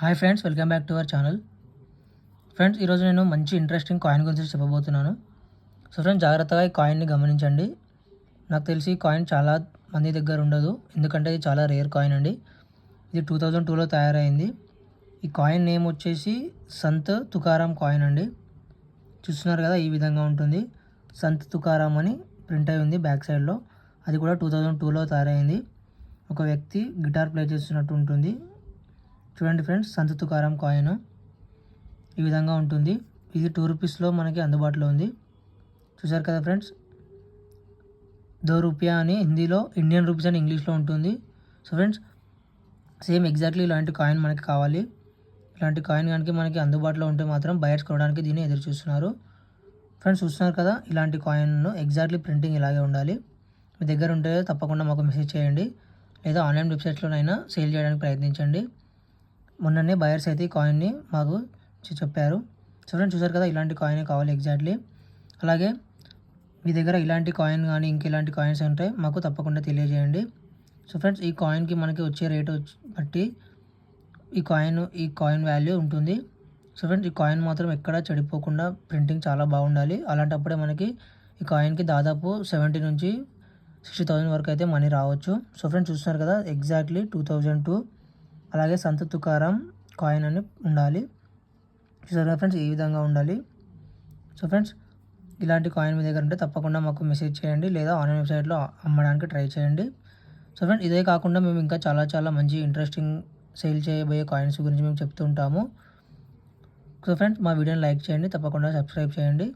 Hi friends welcome back to our channel. Friends ఈరోజు నేను మంచి ఇంట్రెస్టింగ్ కాయిన్ గురించి చెప్పబోతున్నాను. సో ఫ్రెండ్స్ జాగ్రత్తగా ఈ కాయిన్ని గమనించండి. నాకు తెలిసి ఈ కాయిన్ చాలా మంది దగ్గర ఉండదు. ఎందుకంటే ఇది చాలా రేర్ కాయిన్ అండి. ఇది టూ థౌజండ్ టూలో తయారైంది. ఈ కాయిన్ నేమ్ వచ్చేసి సంత్ తుకారాం కాయిన్ అండి. చూస్తున్నారు కదా ఈ విధంగా ఉంటుంది. సంత్ తుకారాం అని ప్రింట్ అయి ఉంది బ్యాక్ సైడ్లో అది కూడా టూ థౌజండ్ టూలో తయారైంది. ఒక వ్యక్తి గిటార్ ప్లే చేస్తున్నట్టు ఉంటుంది. చూడండి ఫ్రెండ్స్ సంత తుకారం కాయిన్ ఈ విధంగా ఉంటుంది. ఇది టూ రూపీస్లో మనకి అందుబాటులో ఉంది. చూసారు కదా ఫ్రెండ్స్? దో రూపాయ అని హిందీలో ఇండియన్ రూపీస్ అని ఇంగ్లీష్లో ఉంటుంది. సో ఫ్రెండ్స్ సేమ్ ఎగ్జాక్ట్లీ ఇలాంటి కాయిన్ మనకి కావాలి. ఇలాంటి కాయిన్ కనుక మనకి అందుబాటులో ఉంటే మాత్రం బయర్స్ కొనడానికి దీన్ని ఎదురు చూస్తున్నారు. ఫ్రెండ్స్ చూస్తున్నారు కదా ఇలాంటి కాయిన్ను ఎగ్జాక్ట్లీ ప్రింటింగ్ ఇలాగే ఉండాలి. మీ దగ్గర ఉంటే తప్పకుండా మాకు మెసేజ్ చేయండి. లేదా ఆన్లైన్ వెబ్సైట్లోనైనా సేల్ చేయడానికి ప్రయత్నించండి. మొన్ననే బయర్స్ అయితే ఈ కాయిన్ని మాకు చెప్పారు. సో ఫ్రెండ్స్ చూసారు కదా ఇలాంటి కాయిన్ కావాలి ఎగ్జాక్ట్లీ అలాగే మీ దగ్గర ఇలాంటి కాయిన్ కానీ ఇంక ఇలాంటి కాయిన్స్ ఉంటాయి మాకు తప్పకుండా తెలియజేయండి. సో ఫ్రెండ్స్ ఈ కాయిన్కి మనకి వచ్చే రేట్ వచ్చి బట్టి ఈ కాయిన్ ఈ కాయిన్ వాల్యూ ఉంటుంది. సో ఫ్రెండ్స్ ఈ కాయిన్ మాత్రం ఎక్కడ చెడిపోకుండా ప్రింటింగ్ చాలా బాగుండాలి. అలాంటప్పుడే మనకి ఈ కాయిన్కి దాదాపు సెవెంటీ నుంచి సిక్స్టీ థౌసండ్ వరకు అయితే మనీ రావచ్చు. సో ఫ్రెండ్స్ చూస్తున్నారు కదా ఎగ్జాక్ట్లీ టూ థౌజండ్ టూ అలాగే సంత తుకారం కాయిన్ అని ఉండాలి. చూసారా ఫ్రెండ్స్ ఈ విధంగా ఉండాలి. సో ఫ్రెండ్స్ ఇలాంటి కాయిన్ మీ దగ్గర ఉంటే తప్పకుండా మాకు మెసేజ్ చేయండి లేదా ఆన్లైన్ వెబ్సైట్లో అమ్మడానికి ట్రై చేయండి. సో ఫ్రెండ్స్ ఇదే కాకుండా మేము ఇంకా చాలా చాలా మంచి ఇంట్రెస్టింగ్ సేల్ చేయబోయే కాయిన్స్ గురించి మేము చెప్తూ ఉంటాము. సో ఫ్రెండ్స్ మా వీడియోని లైక్ చేయండి తప్పకుండా సబ్స్క్రైబ్ చేయండి.